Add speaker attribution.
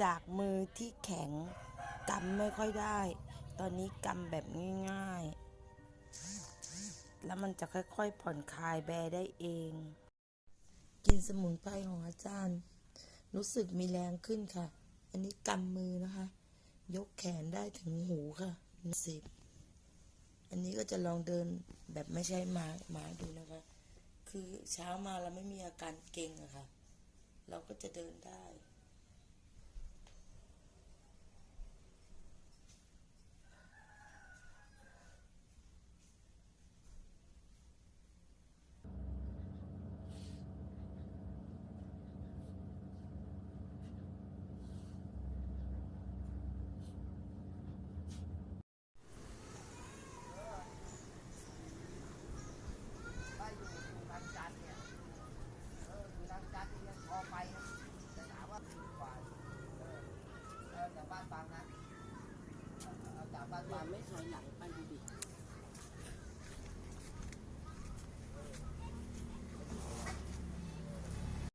Speaker 1: จากมือที่แข็งกำไม่ค่อยได้ ตอนนี้กำแบบง่ายๆ แล้วมันจะค่อยๆผ่อนคลายแบได้เอง กินสมุนไพรของอาจารย์ รู้สึกมีแรงขึ้นค่ะ อันนี้กำมือนะคะ ยกแขนได้ถึงหูค่ะสิบอันนี้ก็จะลองเดินแบบไม่ใช่ไม้ไม้ดูนะคะ คือเช้ามาเราไม่มีอาการเก่งอะค่ะ เราก็จะเดินได้
Speaker 2: ถ้าอยู่อยู่ทางจันทร์เนี่ย เอออยู่ทางจันทร์นี่ยังพอไปนะแต่ถามว่าดีกว่าเออเออจาก บ้านบางนะเอาจากบ้านบาง
Speaker 3: ไม่ถอยหลังไปดูดิ
Speaker 2: เ